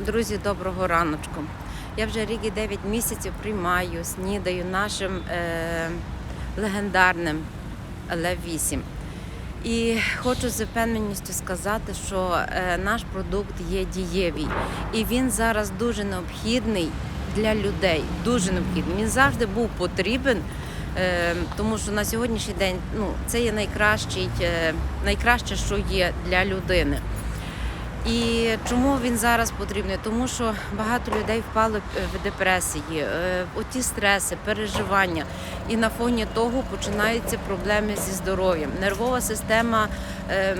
Друзі, доброго раночку. Я вже рік і 9 місяців приймаю, снідаю нашим е, легендарним Лев-8. І хочу з впевненістю сказати, що е, наш продукт є дієвий, і він зараз дуже необхідний для людей. Дуже необхідний. Він завжди був потрібен, е, тому що на сьогоднішній день ну, це є найкращий, е, найкраще, що є для людини. І чому він зараз потрібний? Тому що багато людей впали е, в депресії, е, оті стреси, переживання. І на фоні того починаються проблеми зі здоров'ям. Нервова система ем,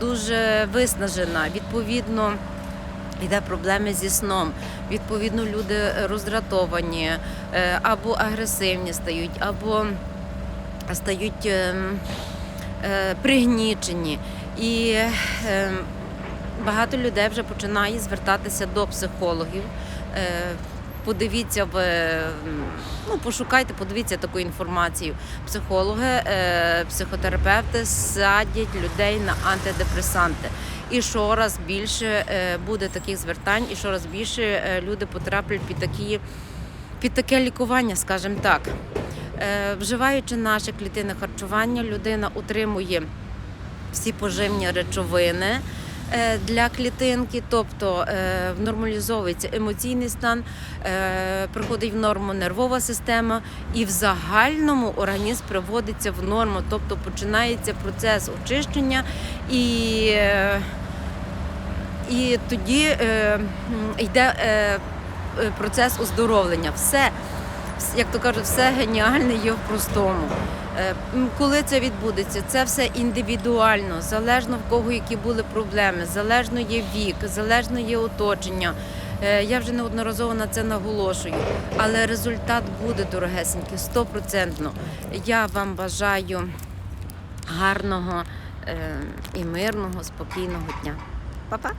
дуже виснажена. Відповідно, йде проблеми зі сном. Відповідно, люди роздратовані е, або агресивні стають, або стають ем, е, пригнічені. І ем, багато людей вже починає звертатися до психологів. Е, Подивіться в ну, пошукайте, подивіться таку інформацію. Психологи, е, психотерапевти садять людей на антидепресанти. І щораз більше е, буде таких звертань, і щораз більше е, люди потраплять під такі під таке лікування, скажімо так. Вживаючи наше клітинне харчування, людина отримує всі поживні речовини для клітинки, тобто е, нормалізовується емоційний стан, е, приходить в норму нервова система, і в загальному організм приводиться в норму, тобто починається процес очищення і. е, і тоді е, йде е, е, процес оздоровлення. Все, вс- як то кажуть, все геніальне є в простому. Е, Коли це відбудеться, це все індивідуально, залежно в кого які були проблеми, залежно є вік, залежно є оточення. Е, Я вже неодноразово на це наголошую, але результат буде дорогесенький, стопроцентно. Я вам бажаю гарного е, і мирного, спокійного дня. Па-па!